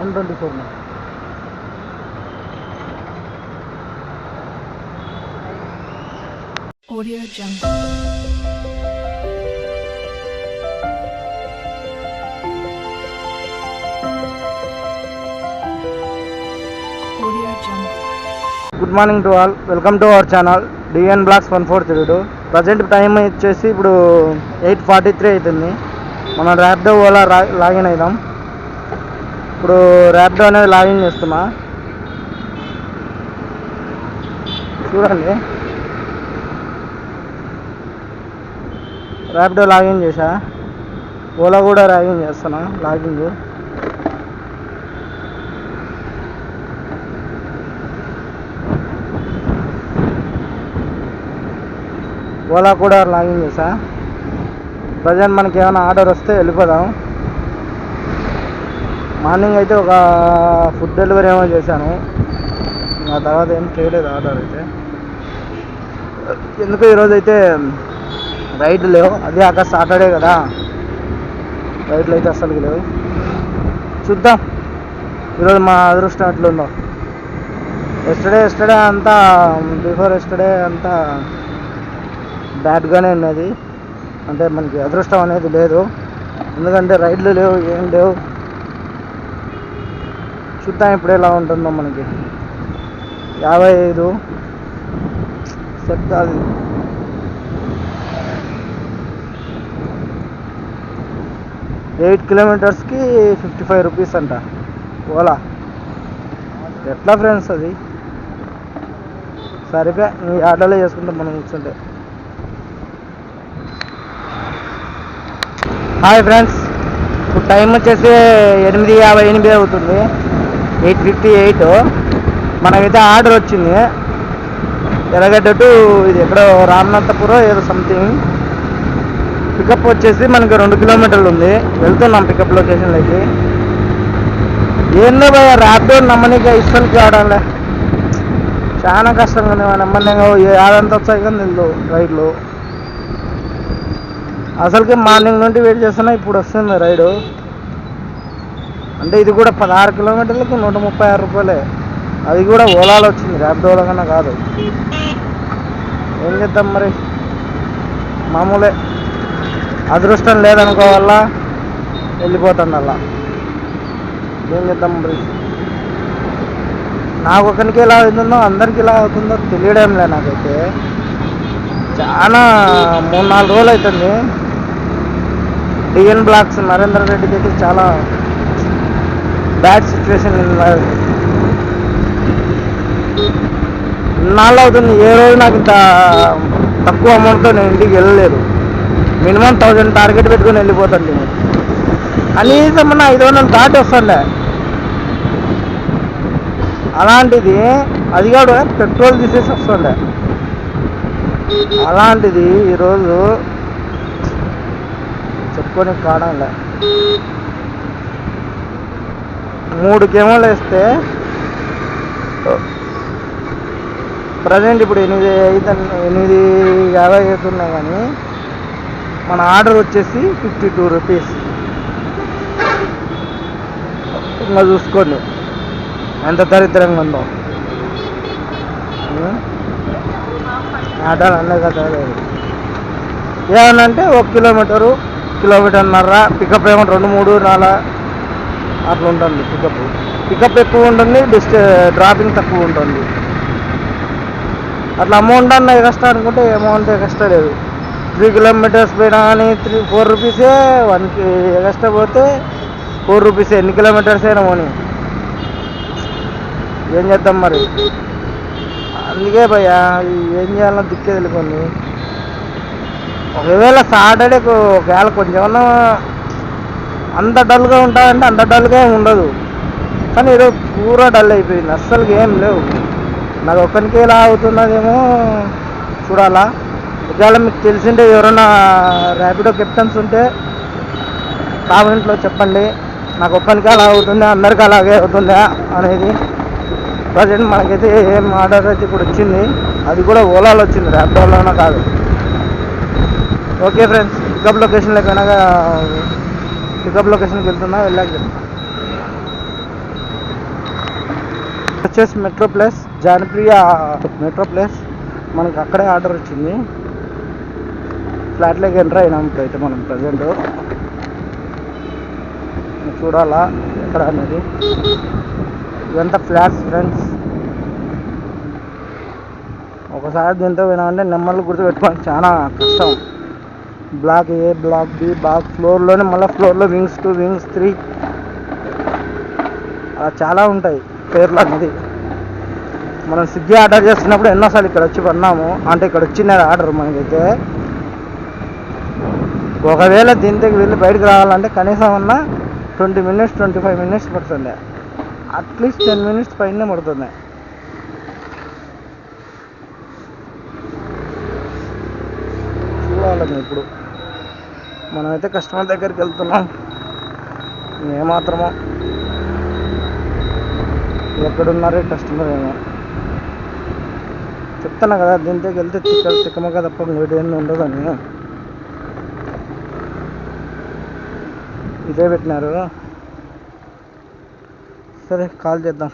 One twenty four. Audio Jungle. Good morning to all welcome to our channel DN blocks one four three two present time వచ్చేసి ఇప్పుడు eight forty three అవుతుంది. మనం Rapido Ola login అయిదాం. ఇప్పుడు Rapido అనేది login చేస్తున్నా. చూడండి. Rapido login చేసా ఓలా కూడా లాగిన్ చేస్తున్నా లాగిన్ ఓలా కూడా లాగిన్ చేసా ప్రజెంట్ మనకి ఏమైనా ఆర్డర్ వస్తే వెళ్ళిపోదాం. మార్నింగ్ అయితే ఒక ఫుడ్ డెలివరీ ఏమో చేశాను. ఆ తర్వాత ఏం చేయలేదు ఆర్డర్ అయితే. ఎందుకు ఈరోజు అయితే రైడ్ లేవు. అదే అక్కడ సాటర్డే కదా. రైడ్లు అయితే అస్సలు లేవు. చూద్దాం. ఈరోజు మా అదృష్టం ఎట్లుందో ఎస్టర్డే ఎస్టర్డే అంతా బిఫోర్ ఎస్టర్డే అంతా బ్యాడ్గానే ఉన్నది. అంటే మనకి అదృష్టం అనేది లేదు. ఎందుకంటే రైడ్లు లేవు ఏం లేవు. చూద్దాం ఇప్పుడు ఎలా ఉంటుందో మనకి. యాభై ఐదు. సెట్ అది. ఎయిట్ కిలోమీటర్స్కి ఫిఫ్టీ ఫైవ్ రూపీస్ అంట. ఓలా. ఎట్లా ఫ్రెండ్స్ అది? సరిపోయా నీ ఆటోలో చేసుకుంటాం మనం కూర్చుంటే హాయ్ ఫ్రెండ్స్. ఇప్పుడు టైం వచ్చేసి ఎనిమిది యాభై ఎనిమిది అవుతుంది. Eight fifty eight. మనకైతే ఆర్డర్ వచ్చింది. ఎర్రగడ్డ టు ఇది ఎక్కడో రామనాథపురం ఏదో సంథింగ్ పికప్ వచ్చేసి మనకి రెండు కిలోమీటర్లు ఉంది. వెళ్తున్నాం పికప్ లొకేషన్లోకి ఏందో భయ ర్యాపిడో నమ్మనిక ఇష్టం కావడంలే. చాలా కష్టంగా ఉంది నమ్మనిగా ఆడంతా వచ్చాయి కానీ నిల్లు రైడ్లు. అసలుకి మార్నింగ్ నుండి వెయిట్ చేస్తున్నా ఇప్పుడు వస్తుంది రైడు. అంటే ఇది కూడా పదహారు కిలోమీటర్లకు నూట ముప్పై ఆరు రూపాయలే. అది కూడా ఓలాలో వచ్చింది ర్యాపిడోలో కన్నా కాదు. ఏం చేద్దాం మరి? మామూలే. అదృష్టం లేదనుకోవాలా? వెళ్ళిపోతుంది అలా ఏం చేద్దాం మరి? నాకు ఒకరికి ఎలా అవుతుందో అందరికి ఎలా అవుతుందో తెలియడంలే నాకైతే. చాలా మూడు నాలుగు రోజులు అవుతుంది. డిఎన్ బ్లాక్స్ నరేంద్ర రెడ్డికి అయితే చాలా బ్యాడ్ సిచ్యువేషన్ నాళ్ళు అవుతుంది. ఏ రోజు నాకు ఇంత తక్కువ అమౌంట్తో నేను ఇంటికి వెళ్ళలేదు. మినిమం థౌజండ్ టార్గెట్ పెట్టుకుని వెళ్ళిపోతాను నేను. కనీసం నా ఐదు వందలు దాటి వస్తుండే అలాంటిది అది కాదు పెట్రోల్ తీసేసి వస్తుండే అలాంటిది ఈరోజు చెప్పుకొని కాడంలే మూడు కెమోలు వేస్తే ప్రజెంట్ ఇప్పుడు ఎనిమిది ఐదు ఎనిమిది యాభై అవుతున్నాయి కానీ మన ఆర్డర్ వచ్చేసి ఫిఫ్టీ టూ రూపీస్. ఇంకా చూసుకోండి. ఎంత దరిద్రంగా ఉందో. ఉం? ఆటోలు అన్నీ కదా లేదు ఏమనంటే ఒక కిలోమీటరు కిలోమీటర్న్నర పికప్ ఏమో రెండు మూడు నాలుగు అట్లా ఉంటుంది పికప్ పికప్ ఎక్కువ ఉంటుంది డిస్ట్ డ్రాపింగ్ తక్కువ ఉంటుంది అట్లా అమౌంట్ అన్న ఎక్స్ట్రా అనుకుంటే అమౌంట్ ఎక్స్ట్రా లేదు. త్రీ కిలోమీటర్స్ పోయినా కానీ త్రీ ఫోర్ రూపీసే వన్కి ఎక్స్ట్రా పోతే ఫోర్ రూపీస్ ఎన్ని కిలోమీటర్స్ అయినా పోనీ. ఏం చేద్దాం మరి? అందుకే భయ్యా ఏం చేయాలో దిక్కే తెలియకుంది ఒకవేళ సాటర్డే ఒకవేళ కొంచెమన్నా అంత డల్గా ఉంటుందంటే అంత డల్గా ఉండదు. కానీ ఏదో పూరా డల్ అయిపోయింది. అస్సలు ఏం లేవు. నాకు ఒక్కరికి ఎలా అవుతున్నదేమో చూడాలా. ఒకవేళ మీకు తెలిసింటే ఎవరైనా ర్యాపిడో కెప్టెన్స్ ఉంటే కామెంట్లో చెప్పండి. నాకు ఒక్కరికి అలా అవుతుందా అందరికీ అలాగే అవుతుందా అనేది. ప్రజెంట్ మనకైతే ఏం ఆర్డర్ అయితే ఇప్పుడు వచ్చింది. అది కూడా ఓలాలో వచ్చింది ర్యాపిడోలోనే కాదు. ఓకే ఫ్రెండ్స్ పికప్ లొకేషన్లో కనుక పికప్ లొకేషన్కి వెళ్తున్నా వెళ్ళాక వచ్చేసి metro place Janapriya metro place మనకి అక్కడే ఆర్డర్ వచ్చింది. ఫ్లాట్లోకి ఎంటర్ అయినాం ఇప్పుడైతే మనం ప్రజెంట్ చూడాలా ఎక్కడ అనేది. ఇదంతా ఫ్లాట్స్ ఫ్రెండ్స్ ఒకసారి దీంతో వినామంటే నెమ్మలు గుర్తుపెట్టుకోవడం చాలా కష్టం. Block A block B block ఫ్లోర్లోనే మళ్ళీ ఫ్లోర్లో వింగ్స్ టూ వింగ్స్ త్రీ. అలా చాలా ఉంటాయి పేర్లు అనేది. మనం స్విగ్గీ ఆర్డర్ చేస్తున్నప్పుడు ఎన్నోసార్లు ఇక్కడ వచ్చి పడినాము అంటే ఇక్కడ వచ్చిన ఆర్డర్ మనకైతే. ఒకవేళ దీని దగ్గర వెళ్ళి బయటకు రావాలంటే కనీసం అన్న twenty minutes twenty five minutes పడుతుంది అట్లీస్ట్ టెన్ మినిట్స్ పైనే పడుతుంది చూడాలి ఇప్పుడు. మనమైతే కస్టమర్ దగ్గరికి వెళ్తున్నాం. ఏమాత్రమో. ఎక్కడున్నారే కస్టమర్ ఏమో. చెప్తున్నా కదా దీంతో వెళ్తే తిక్క తిక్కమక తప్ప ఇంకోటి ఏమి ఉండదని ఇదే పెట్టినారు. సరే కాల్ చేద్దాం.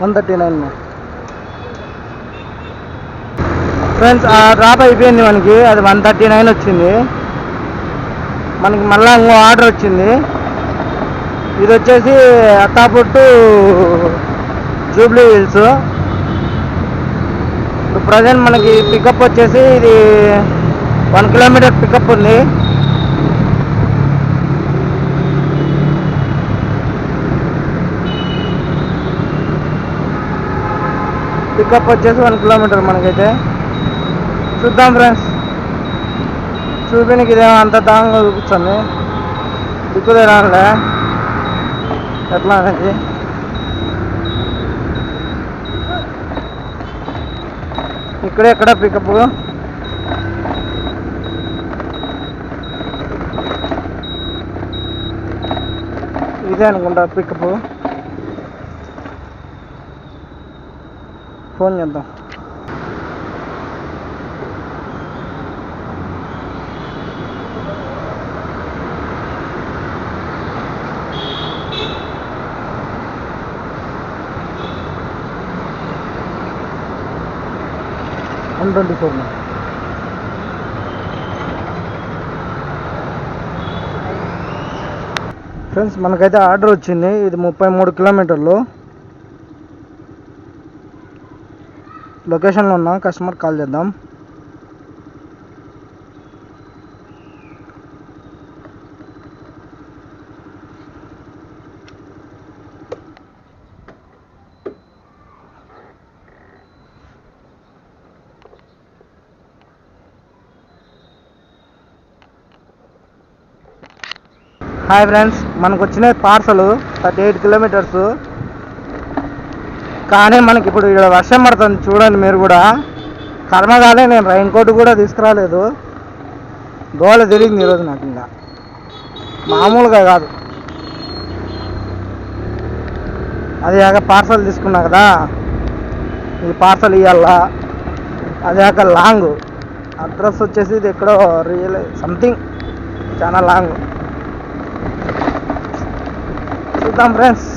One thirty nine. ఫ్రెండ్స్ ఆ డ్రాప్ అయిపోయింది మనకి. అది వన్ థర్టీ నైన్ వచ్చింది. మనకి మళ్ళా ఇంకో ఆర్డర్ వచ్చింది. ఇది వచ్చేసి అత్తాపుట్టు జూబ్లీ హిల్స్ ఇప్పుడు ప్రజెంట్ మనకి పికప్ వచ్చేసి ఇది వన్ కిలోమీటర్ పికప్ ఉంది. పికప్ వచ్చేసి వన్ కిలోమీటర్ మనకైతే. చూద్దాం ఫ్రెండ్స్ చూపించకి ఇదేమో అంత దాంగా చూపిస్తుంది. దిక్కులే రానులే. ఎట్లా అనేది. ఇక్కడే ఎక్కడ పికప్ ఇదే అనుకుంటా పికప్ ఫోన్ చేద్దాం. వన్ ట్వంటీ ఫోర్ ఫ్రెండ్స్ మనకైతే ఆర్డర్ వచ్చింది. ఇది ముప్పై మూడు కిలోమీటర్లు. లొకేషన్లో ఉన్నా కస్టమర్ కాల్ చేద్దాం. హాయ్ ఫ్రెండ్స్ మనకు వచ్చిన పార్సల్ థర్టీ ఎయిట్ కిలోమీటర్స్ కానీ మనకి ఇప్పుడు ఇక్కడ వర్షం పడుతుంది చూడండి మీరు కూడా. కర్మగాలే నేను రైన్ కోట్ కూడా తీసుకురాలేదు. గోల తిరిగింది ఈరోజు నాకు ఇంకా. మామూలుగా కాదు. అది కాక పార్సల్ తీసుకున్నా కదా. ఈ పార్సల్ ఇవ్వాలా అది కాక లాంగ్ అడ్రస్ వచ్చేసి ఇది ఎక్కడో రియల్ సంథింగ్ చాలా లాంగ్ చూద్దాం ఫ్రెండ్స్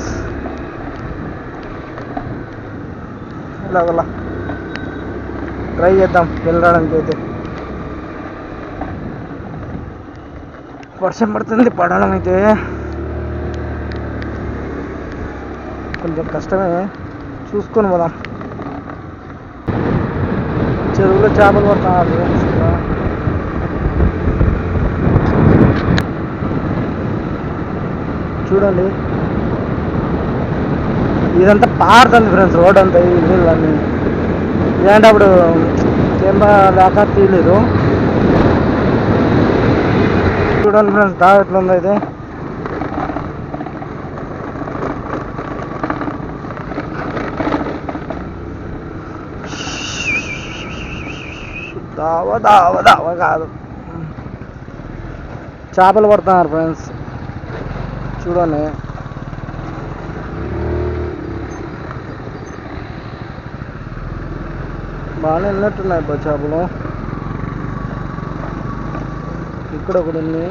ఇలాగలా ట్రై చేద్దాం వెళ్ళడానికి అయితే. వర్షం పడుతుంది పడడం అయితే. కొంచెం కష్టమే. చూసుకొని పోదాం. చెరువులో చేపలు పడుతున్నారు చూడండి. ఇదంతా పారుతుంది ఫ్రెండ్స్ రోడ్ అంతా ఈ నీళ్ళన్నీ ఇలాంటి అప్పుడు ఏం లేక తీయలేదు. చూడండి ఫ్రెండ్స్ దా ఎట్లా అయితే దావ దావ దావ కాదు. చేపలు పడుతున్నారు ఫ్రెండ్స్ చూడండి. బాగానే ఉన్నట్టున్నాయి బా చేపలు. ఇక్కడ ఒకటి ఉంది.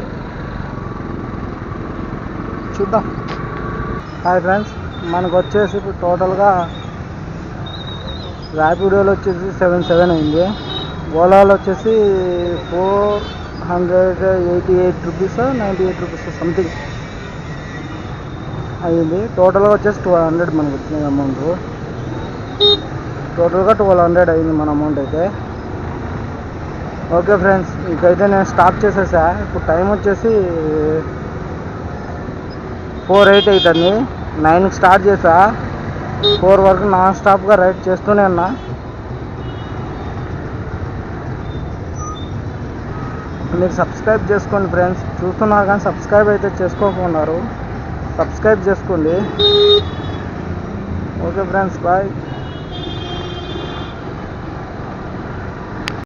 చూద్దాం. హాయ్ ఫ్రెండ్స్ మనకు వచ్చేసి ఇప్పుడు టోటల్గా ర్యాపిడోలో వచ్చేసి సెవెన్ సెవెన్ అయింది. ఓలాలో వచ్చేసి four hundred eighty eight rupees ninety eight rupees something అయింది టోటల్గా వచ్చేసి టూ హండ్రెడ్ మనకు వచ్చింది అమౌంట్ టోటల్గా ట్వెల్వ్ హండ్రెడ్ అయింది మన అమౌంట్ అయితే. ఓకే ఫ్రెండ్స్ ఇకైతే నేను స్టాప్ చేసేసా. ఇప్పుడు టైం వచ్చేసి ఫోర్ ఎయిట్ అవుతుంది నైన్కి స్టార్ట్ చేసా. ఫోర్ వరకు నాన్ స్టాప్గా రైడ్ చేస్తూనే ఉన్నా. మీరు సబ్స్క్రైబ్ చేసుకోండి ఫ్రెండ్స్. చూస్తున్నారు కానీ సబ్స్క్రైబ్ అయితే చేసుకోకున్నారు. సబ్స్క్రైబ్ చేసుకోండి. Okay friends bye.